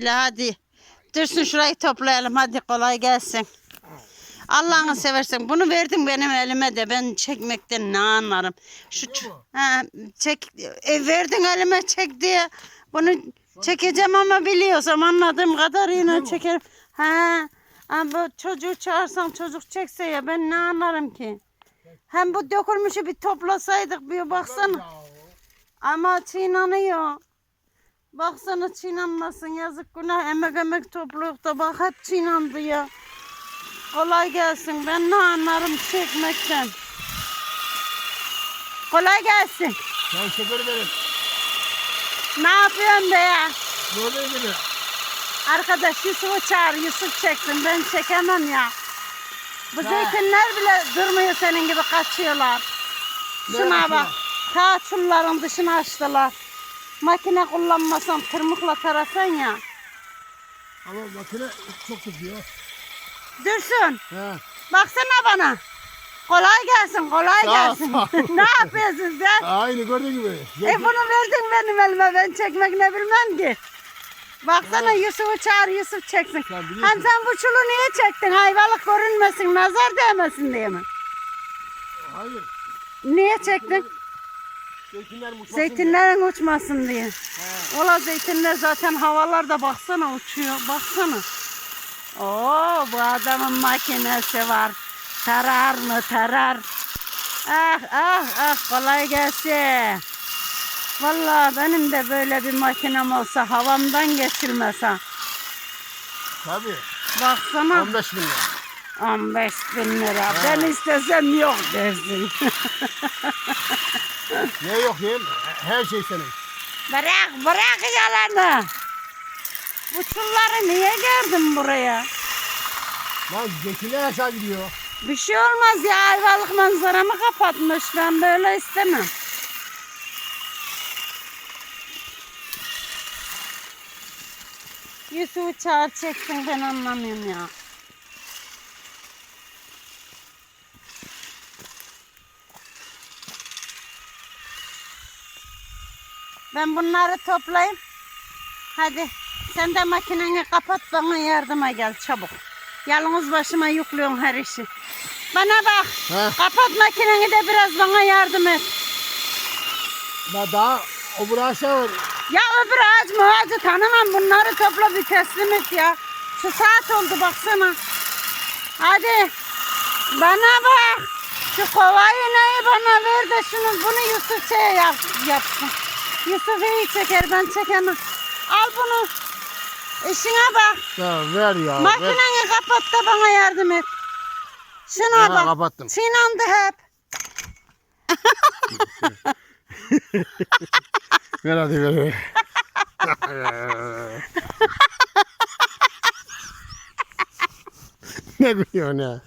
bile hadi. Dursun şurayı toplayalım hadi kolay gelsin. Allah'ını seversen bunu verdin benim elime de ben çekmekten ne anlarım. Şu ha, çek e, verdin elime çek diye bunu çekeceğim ama biliyorsam anladığım kadarıyla çekerim. Ha, ama çocuğu çağırsam çocuk çekse ya ben ne anlarım ki? Hem bu dökülmüşü bir toplasaydık bir baksana. Ama çiğnanıyor. Baksana çiğnanmasın yazık günah emek emek topluyoruz da bak hep çiğnandı ya. Kolay gelsin ben ne anlarım çekmekten. Kolay gelsin. Sen şeker verin. Ne yapıyorsun be ya? Böyle gibi. Arkadaş Yusuf'u çağır Yusuf çeksin ben çekemem ya. Bu zeytinler bile durmuyor senin gibi kaçıyorlar. Şuna bak. Ta çulların dışını açtılar. Makine kullanmasan tırmıkla tarasan ya. Ama makine çok tutuyor. Dursun. He. Baksana bana. Kolay gelsin, kolay Sağ gelsin. sağ ne yapıyorsun sen? Aynı gördüğün gibi. E bunu verdin benim elime, ben çekmek ne bilmem ki. Baksana Yusuf'u çağır, Yusuf çeksin. Sen. Hem sen bu çulu niye çektin? Hayvalık görünmesin, nazar değmesin diye mi? Hayır. Niye çektin? Zeytinler mutmasın Zeytinlerin uçmasın diye. Ola zeytinler zaten havalarda baksana uçuyor. Baksana. Oo bu adamın makinesi var. Tarar mı tarar. Ah ah ah kolay gelsin. Vallahi benim de böyle bir makinem olsa havamdan geçilmez ha. Tabii. Baksana 15 bin lira. 15 bin lira. Ben istesem yok dersin. Ne yok yem? Her şey senin. Bırak bırak yalanı. Bu çulları niye geldin buraya? Lan zeytinler aşağı gidiyor. Bir şey olmaz ya ayvalık manzaramı kapatmış. Ben böyle istemem. Yusuf'u çağır çeksin ben anlamıyorum ya. Ben bunları toplayayım. Hadi sen de makineni kapat bana yardıma gel çabuk. Yalnız başıma yüklüyorsun her işi. Bana bak. He. Kapat makineni de biraz bana yardım et. La daha o buraya aşağı var. Ya öbür ağaç mı ağacı tanımam. Bunları topla bir teslim et ya. Şu saat oldu baksana. Hadi. Bana bak. Şu kovayı neyi bana ver de şunu bunu Yusuf şey yap, yapsın. Yusuf iyi çeker ben çekemem. Al bunu. İşine bak. Ya ver ya. ver. Makineni kapat da bana yardım et. Şuna Ha, bak. kapattım. Çiğnandı hep. Ver hadi ver ver. ne gülüyorsun ya?